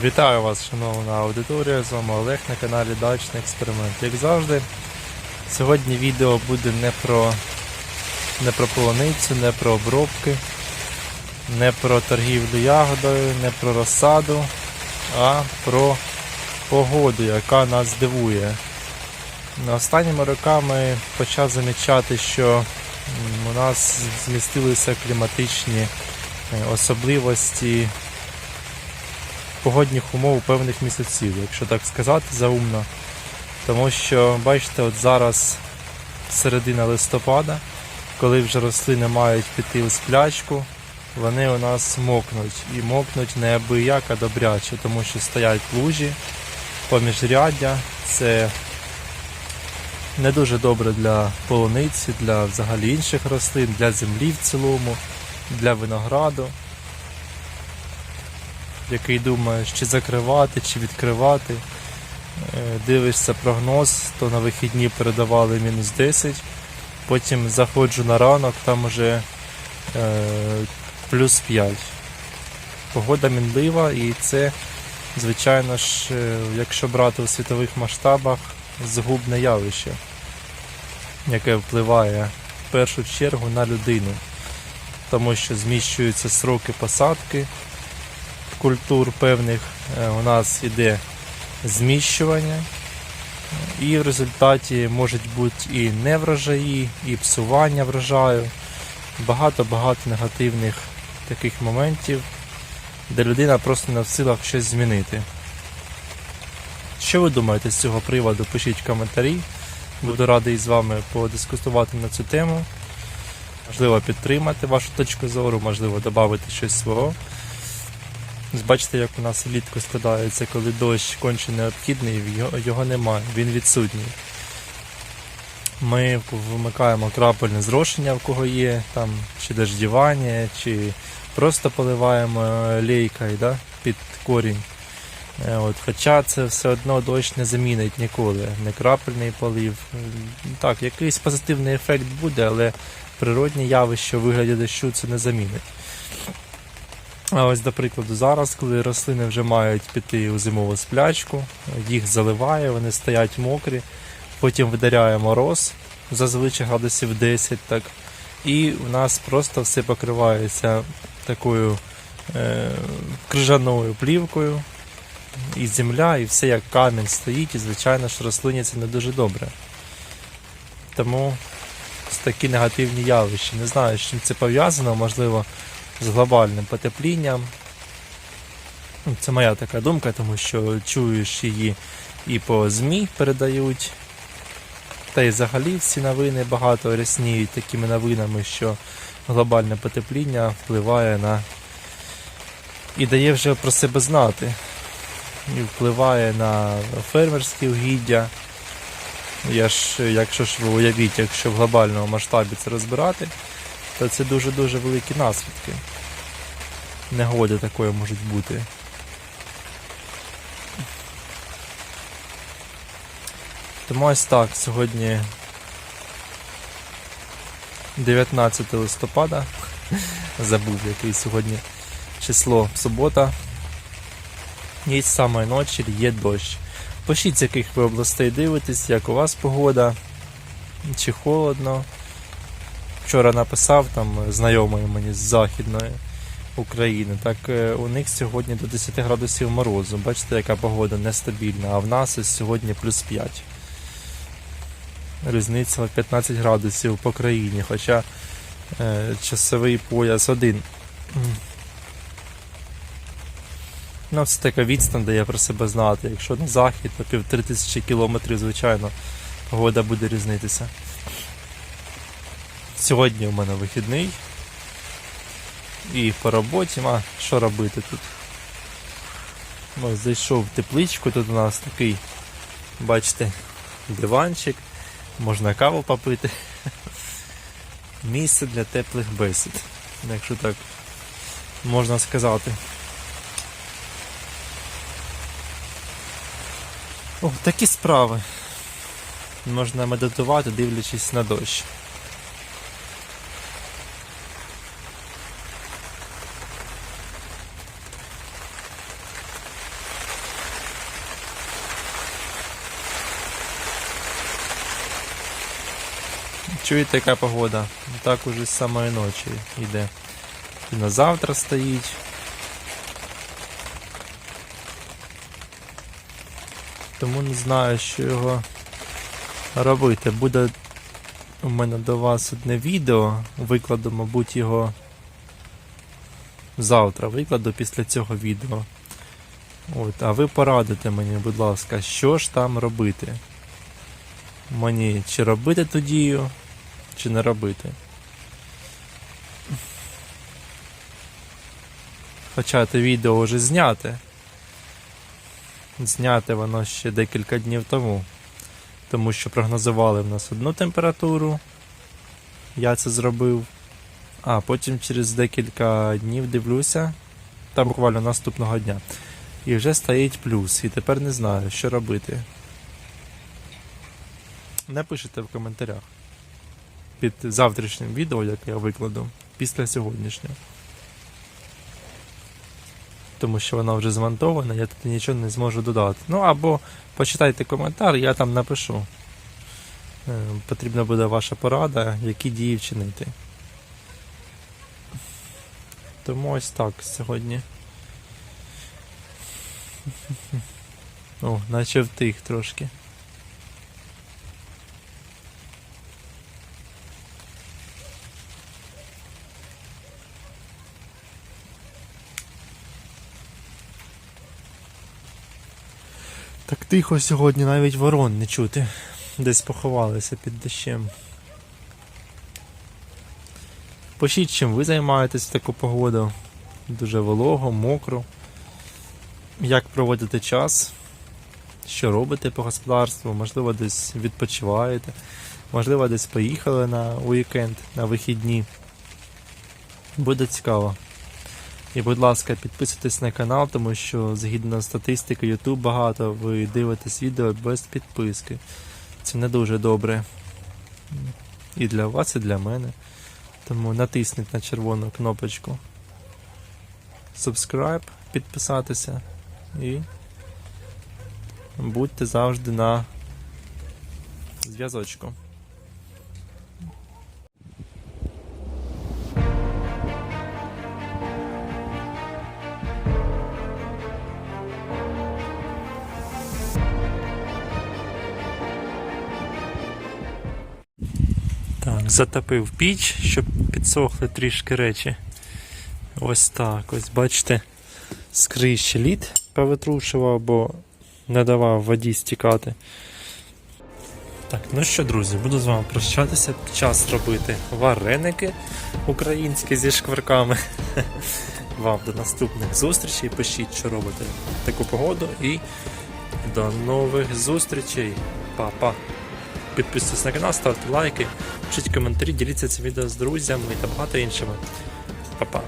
Вітаю вас, шановна аудиторія, з вами Олег на каналі Дачний Експеримент. Як завжди, сьогодні відео буде не про, не про полуницю, не про обробки, не про торгівлю ягодою, не про розсаду, а про погоду, яка нас дивує. Останніми роками почав замічати, що у нас змістилися кліматичні е, особливості погодних умов певних місяців, якщо так сказати заумно. Тому що, бачите, от зараз середина листопада, коли вже рослини мають піти у сплячку, вони у нас мокнуть. І мокнуть неабияк, а добряче, тому що стоять лужі, поміжряддя. Це не дуже добре для полуниці, для взагалі інших рослин, для землі в цілому, для винограду який думаєш, чи закривати, чи відкривати. Е, Дивишся прогноз, то на вихідні передавали мінус 10. Потім заходжу на ранок, там уже е, плюс 5. Погода мінлива і це, звичайно ж, е, якщо брати у світових масштабах, згубне явище, яке впливає в першу чергу на людину, тому що зміщуються сроки посадки культур певних е, у нас іде зміщування, і в результаті можуть бути і неврожаї, і псування врожаю. Багато-багато негативних таких моментів, де людина просто не в силах щось змінити. Що ви думаєте з цього приводу? Пишіть коментарі. Буду радий з вами подискутувати на цю тему. Можливо, підтримати вашу точку зору, можливо, додати щось свого. Бачите, як у нас влітку складається, коли дощ конче необхідний, його, немає, він відсутній. Ми вимикаємо крапельне зрошення, в кого є, там, чи дождівання, чи просто поливаємо лейкою да, під корінь. Е, От, хоча це все одно дощ не замінить ніколи. Не крапельний полив. Так, якийсь позитивний ефект буде, але природні явище у вигляді дощу це не замінить. А ось, до прикладу, зараз, коли рослини вже мають піти у зимову сплячку, їх заливає, вони стоять мокрі, потім видаряє мороз, зазвичай градусів 10, так, і у нас просто все покривається такою е, крижаною плівкою, і земля, і все як камінь стоїть, і звичайно ж рослині це не дуже добре. Тому такі негативні явища. Не знаю, з чим це пов'язано, можливо з глобальним потеплінням. Ну, Це моя така думка, тому що чуєш її і по ЗМІ передають. Та й взагалі всі новини багато рясніють такими новинами, що глобальне потепління впливає на і дає вже про себе знати. І впливає на фермерські угіддя. Я ж, якщо ж ви уявіть, якщо в глобальному масштабі це розбирати, то це дуже-дуже великі наслідки. Негоди такої можуть бути. Тому ось так, сьогодні 19 листопада. Забув, який сьогодні число субота. І з самої ночі є дощ. Пишіть, з яких ви областей дивитесь, як у вас погода, чи холодно. Вчора написав там знайомий мені з Західної України. Так е, у них сьогодні до 10 градусів морозу. Бачите, яка погода нестабільна, а в нас ось сьогодні плюс 5. Різниця в 15 градусів по країні, хоча е, часовий пояс один. Ну, це така відстань дає про себе знати. Якщо на захід, то півтори тисячі кілометрів, звичайно, погода буде різнитися. Сьогодні у мене вихідний. І по роботі, а що робити тут? Ось зайшов в тепличку, тут у нас такий, бачите, диванчик, можна каву попити. Місце для теплих бесід, якщо так можна сказати. О, такі справи. Можна медитувати, дивлячись на дощ. Чуєте, яка погода? Так уже з самої ночі йде. І на завтра стоїть. Тому не знаю, що його робити. Буде у мене до вас одне відео. Викладу, мабуть, його завтра. Викладу після цього відео. От, а ви порадите мені, будь ласка, що ж там робити? Мені чи робити ту дію, чи не робити. Хоча те відео вже зняте. Зняте воно ще декілька днів тому. Тому що прогнозували в нас одну температуру. Я це зробив. А потім через декілька днів дивлюся, та буквально наступного дня. І вже стоїть плюс. І тепер не знаю, що робити. Напишіть в коментарях під завтрашнім відео, яке я викладу, після сьогоднішнього. Тому що воно вже змонтоване, я тут нічого не зможу додати. Ну або почитайте коментар, я там напишу. Е, Потрібна буде ваша порада, які дії вчинити. Тому ось так сьогодні. О, наче втих трошки. Так тихо сьогодні навіть ворон не чути. Десь поховалися під дощем. Пишіть, чим ви займаєтесь в таку погоду. Дуже волого, мокро. Як проводите час? Що робите по господарству? Можливо, десь відпочиваєте, можливо, десь поїхали на уікенд, на вихідні. Буде цікаво. І, будь ласка, підписуйтесь на канал, тому що згідно статистики YouTube багато ви дивитесь відео без підписки. Це не дуже добре. І для вас, і для мене. Тому натисніть на червону кнопочку subscribe, підписатися і будьте завжди на зв'язочку. Так, затопив піч, щоб підсохли трішки речі. Ось так. Ось бачите, криші лід повитрушував, бо не давав воді стікати. Так, ну що, друзі, буду з вами прощатися. Час робити вареники українські зі шкварками. Вам до наступних зустрічей. Пишіть, що робите таку погоду. І до нових зустрічей. Па-па! Підписуйтесь на канал, ставте лайки, пишіть коментарі, діліться це відео з друзями та багато іншими. Па-па!